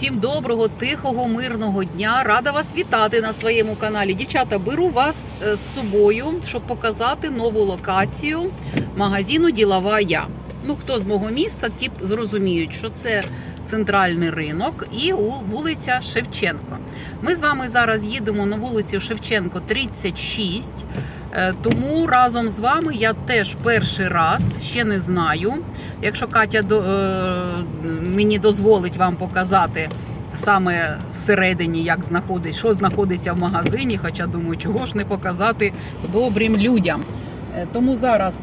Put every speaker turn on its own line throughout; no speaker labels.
Всім доброго, тихого, мирного дня. Рада вас вітати на своєму каналі. Дівчата, беру вас е, з собою, щоб показати нову локацію магазину Ділова Я. Ну, хто з мого міста, ті зрозуміють, що це центральний ринок і вулиця Шевченко. Ми з вами зараз їдемо на вулицю Шевченко 36. Е, Тому разом з вами я теж перший раз ще не знаю. Якщо Катя до, е, мені дозволить вам показати саме всередині, як знаходить, що знаходиться в магазині, хоча думаю, чого ж не показати добрим людям. Е, Тому зараз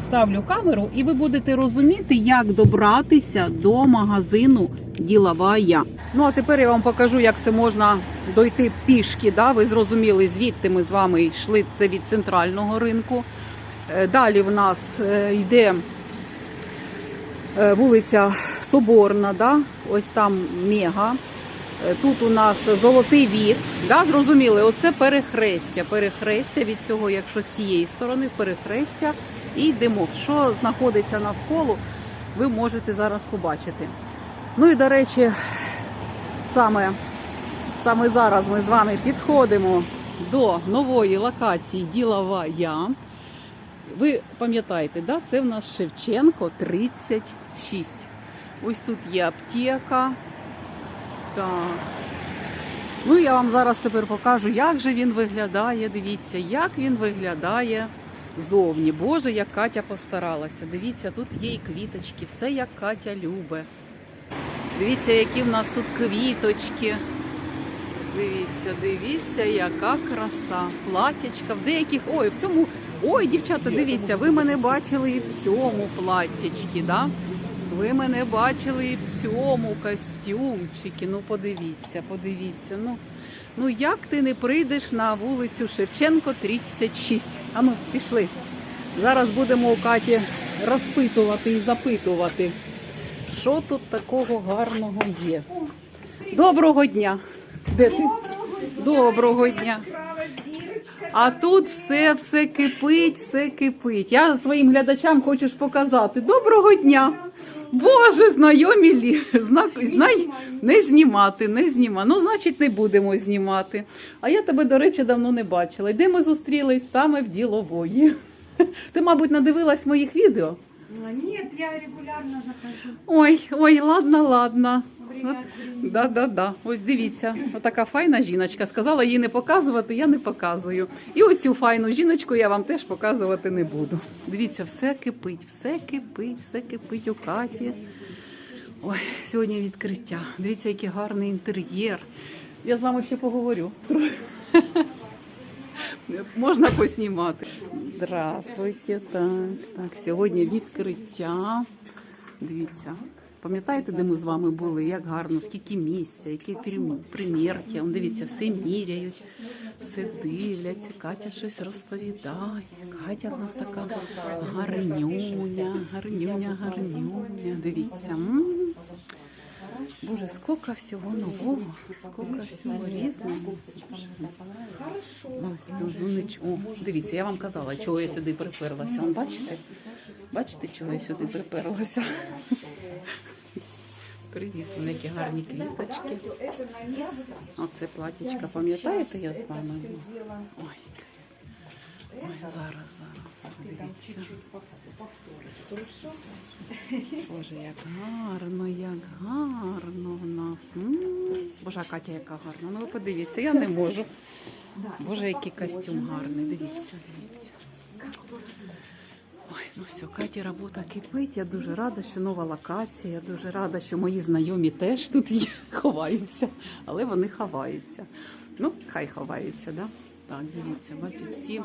ставлю камеру, і ви будете розуміти, як добратися до магазину Ділова Я. Ну а тепер я вам покажу, як це можна дойти пішки. Да? Ви зрозуміли, звідти ми з вами йшли. Це від центрального ринку. Е, Далі в нас е, йде вулиця Соборна, да? ось там Мега. Е, Тут у нас золотий вік. Да? Зрозуміли, оце перехрестя. Перехрестя від цього, якщо з цієї сторони, перехрестя. І йдемо. Що знаходиться навколо, ви можете зараз побачити. Ну і до речі, саме, саме зараз ми з вами підходимо до нової локації Ділова Я. Ви пам'ятаєте, да? це в нас Шевченко 36. Ось тут є аптека. Так. Ну, я вам зараз тепер покажу, як же він виглядає. Дивіться, як він виглядає зовні. Боже, як Катя постаралася. Дивіться, тут є і квіточки, все як Катя любить. Дивіться, які в нас тут квіточки. Дивіться, дивіться, яка краса. Платячка. В деяких. Ой, в цьому. Ой, дівчата, дивіться, ви мене бачили і в цьому платтячки, да? Ви мене бачили і в цьому костюмчики. Ну, подивіться, подивіться. Ну, ну як ти не прийдеш на вулицю Шевченко 36? Ану, пішли. Зараз будемо у Каті розпитувати і запитувати, що тут такого гарного є. Доброго дня. Де ти? Доброго дня. А тут все, все кипить, все кипить. Я своїм глядачам хочу ж показати. Доброго дня. Боже, знайомі лі. Знак... Знай... Не знімати, не знімати. Ну, значить, не будемо знімати. А я тебе, до речі, давно не бачила. І Де ми зустрілись саме в ділової. Ти, мабуть, надивилась моїх відео?
Нет, я регулярно захожу.
Ой, ой, ладно, ладно. От, да, да, да. Ось дивіться, отака файна жіночка. Сказала її не показувати, я не показую. І оцю файну жіночку я вам теж показувати не буду. Дивіться, все кипить, все кипить, все кипить у Каті. Ой, сьогодні відкриття. Дивіться, який гарний інтер'єр. Я з вами ще поговорю. Можна поснімати. Здравствуйте, так, так. Сьогодні відкриття. Дивіться. Пам'ятаєте, де ми з вами були? Як гарно, скільки місця, які примірки. Дивіться, все міряють, все дивляться. Катя щось розповідає. Катя в нас така гарнюня, гарнюня, гарнюня. Дивіться. Боже, скільки всього нового, скільки всього різного. Ось, ну, ну, нічого. О, дивіться, я вам казала, чого я сюди приперлася. Бачите? Бачите, чого я сюди приперлася? Привіт, вони які гарні квіточки. Оце платічка, пам'ятаєте, я з вами? Ой, ой, зараз, зараз, дивіться. Боже, як гарно, як гарно в нас. М. Боже, Катя, яка гарна. Ну ви подивіться, я не можу. Боже, який костюм гарний. Дивіться, дивіться. Ой, ну все, Каті робота кипить. Я дуже рада, що нова локація. Я дуже рада, що мої знайомі теж тут є, ховаються, але вони ховаються. Ну, хай ховаються, да? Так, дивіться, бачите, всі,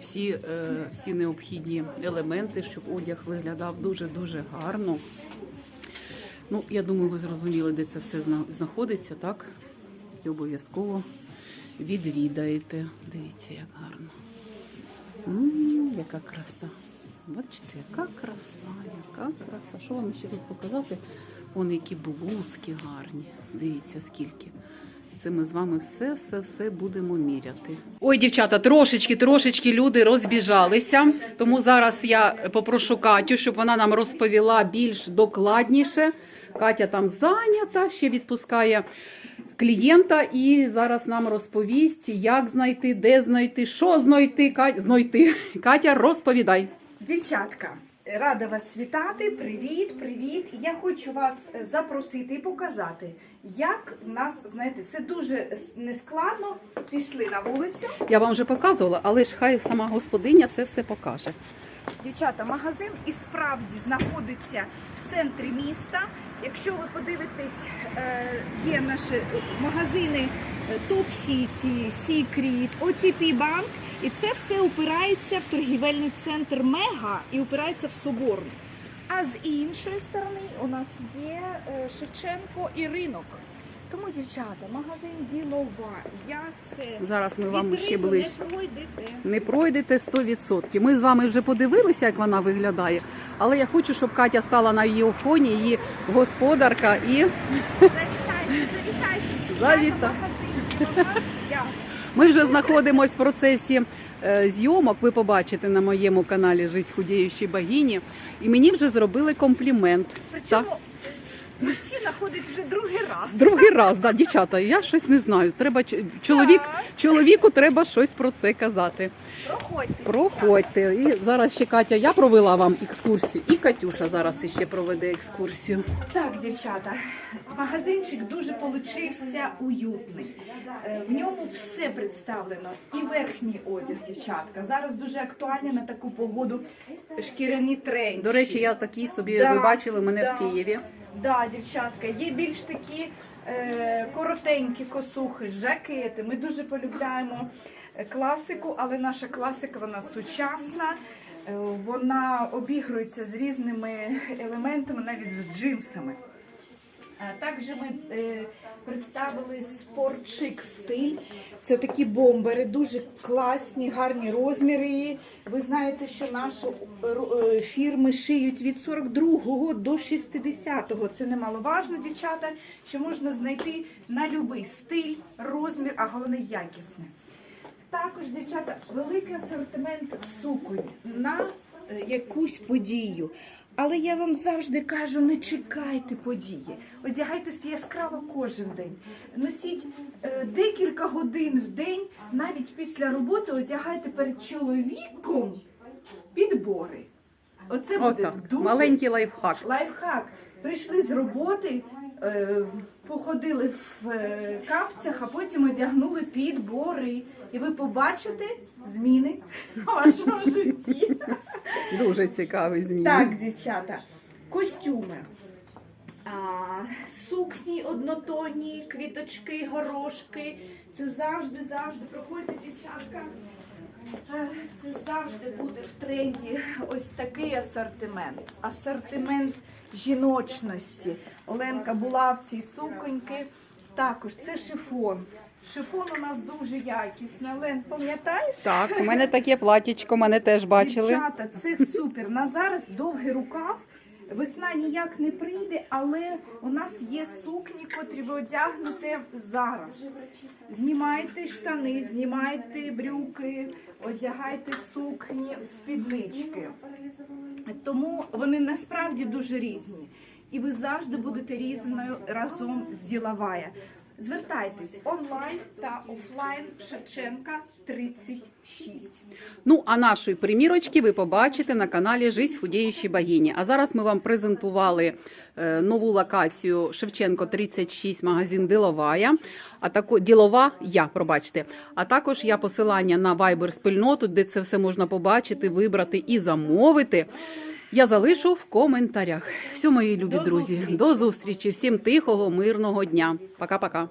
всі, е, всі необхідні елементи, щоб одяг виглядав дуже-дуже гарно. Ну, я думаю, ви зрозуміли, де це все знаходиться, так? І обов'язково відвідаєте. Дивіться, як гарно. М, яка краса. Бачите, яка краса, яка краса. Що вам ще тут показати? Вон які блузки гарні. Дивіться, скільки. Це ми з вами все, все, все будемо міряти. Ой, дівчата, трошечки, трошечки люди розбіжалися. Тому зараз я попрошу Катю, щоб вона нам розповіла більш докладніше Катя там зайнята, ще відпускає клієнта і зараз нам розповість, як знайти, де знайти, що знайти. Катя, знайти. Катя, розповідай.
Дівчатка, рада вас вітати. Привіт, привіт. Я хочу вас е, запросити і показати, як нас знайти. Це дуже нескладно. Пішли на вулицю.
Я вам вже показувала, але ж хай сама господиня це все покаже.
Дівчата, магазин і справді знаходиться в центрі міста. Якщо ви подивитесь, е, є наші магазини Топ Сіті, Сікріт, OTP Банк, і це все упирається в торгівельний центр Мега і упирається в Соборну. А з іншої сторони у нас є е, Шевченко і ринок. Тому, дівчата, магазин ділова. Я це
Зараз ми вам ще ближче.
не пройдете.
Не пройдете 100%. Ми з вами вже подивилися, як вона виглядає. Але я хочу, щоб Катя стала на її фоні, її господарка і
Завітайте, завітайте.
Завіта. Ми вже знаходимося в процесі е, зйомок. Ви побачите на моєму каналі Жизнь худіючої богині. І мені вже зробили комплімент.
Причому мужчина ходить вже другий раз.
Другий раз, да, дівчата, я щось не знаю. Треба чоловік, чоловіку треба щось про це казати.
Проходьте.
Проходьте. І зараз ще Катя, я провела вам екскурсію, і Катюша зараз іще проведе екскурсію.
Так, дівчата, магазинчик дуже получився уютний. Е, В ньому все представлено. І верхній одяг, дівчатка. Зараз дуже актуальні на таку погоду шкіряні тренчі.
До речі, я такі собі
Да,
ви бачили мене
да.
в Києві.
Да, дівчатка, є більш такі е, коротенькі косухи, жакети. Ми дуже полюбляємо е, класику, але наша класика вона сучасна. Е, Вона обігрується з різними елементами, навіть з джинсами. Також ми е, представили спортшик стиль. Це такі бомбери, дуже класні, гарні розміри. Ви знаєте, що наші е, е, фірми шиють від 42-го до 60-го. Це немаловажно, дівчата, що можна знайти на будь-який стиль, розмір, а головне якісне. Також, дівчата, великий асортимент суконь на якусь подію. Але я вам завжди кажу, не чекайте події. Одягайтеся яскраво кожен день. Носіть е, декілька годин в день, навіть після роботи одягайте перед чоловіком підбори. Оце буде
так.
дуже
Маленький лайфхак.
Лайфхак. Прийшли з роботи, походили в е, капцях, а потім одягнули підбори. І ви побачите зміни в вашому житті.
Дуже цікавий змін.
Так, дівчата, костюми. А, сукні однотонні, квіточки, горошки. Це завжди, завжди проходьте, дівчатка. Це завжди буде в тренді ось такий асортимент. Асортимент жіночності. Оленка була в цій суконьки. Також це шифон. Шифон у нас дуже якісний. Олен, пам'ятаєш?
Так, у мене таке платічко, мене теж бачили.
Дівчата, це супер. На зараз довгий рукав. Весна ніяк не прийде, але у нас є сукні, котрі ви одягнете зараз. Знімайте штани, знімайте брюки, одягайте сукні, спіднички. Тому вони насправді дуже різні. І ви завжди будете різною разом з діловая. Звертайтесь онлайн та офлайн Шевченка 36.
Ну, а нашої примірочки ви побачите на каналі Жизнь худіючої богині. А зараз ми вам презентували е, нову локацію Шевченко 36, магазин Діловая. А тако ділова я, пробачте. А також я посилання на Viber спільноту, де це все можна побачити, вибрати і замовити. Я залишу в коментарях. Все, мої любі друзі. До зустрічі. Всім тихого, мирного дня. Пока-пока.